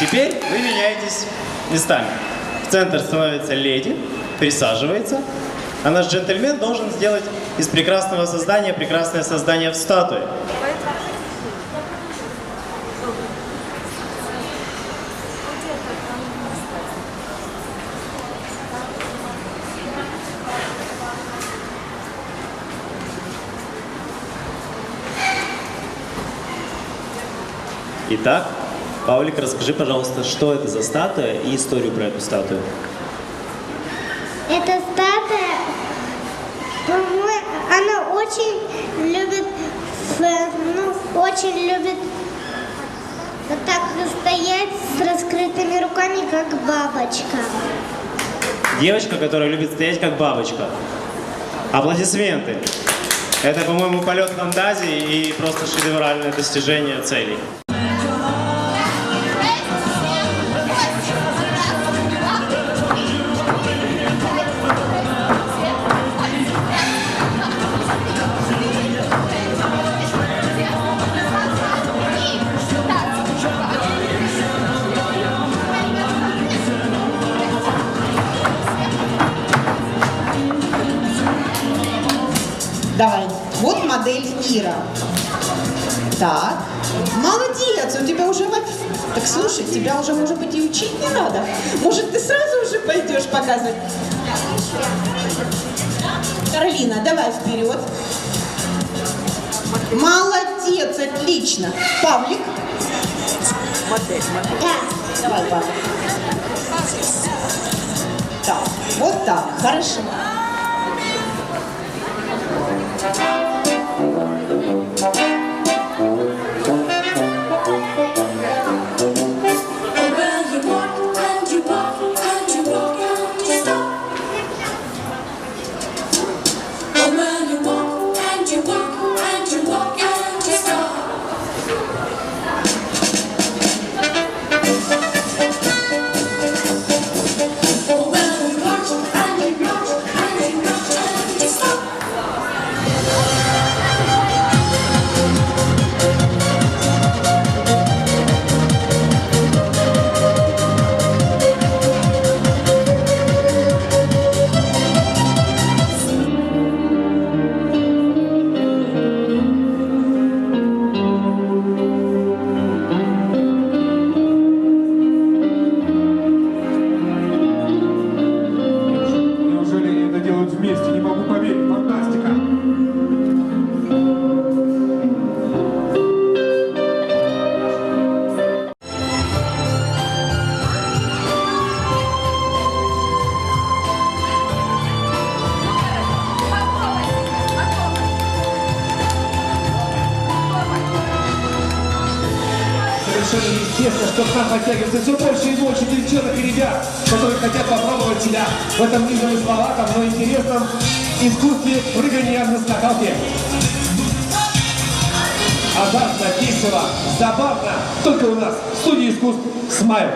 теперь вы меняетесь местами. В центр становится леди, присаживается, а наш джентльмен должен сделать из прекрасного создания прекрасное создание в статуе. Итак, Павлик, расскажи, пожалуйста, что это за статуя и историю про эту статую. Эта статуя, по-моему, она очень любит, ну, очень любит вот так стоять с раскрытыми руками, как бабочка. Девочка, которая любит стоять как бабочка. Аплодисменты. Это, по-моему, полет фантазии и просто шедевральное достижение целей. Давай. Вот модель Ира. Так. Молодец, у тебя уже... Так слушай, тебя уже, может быть, и учить не надо. Может, ты сразу уже пойдешь показывать? Каролина, давай вперед. Молодец, отлично. Павлик. Да. Давай, Павлик. Так, вот так, хорошо. Совершенно естественно, что к нам подтягивается все больше и больше девчонок и ребят, которые хотят попробовать себя в этом незамысловатом, но интересном искусстве прыгания на скакалке. Азартно, весело, забавно. Только у нас в студии искусств «Смайл».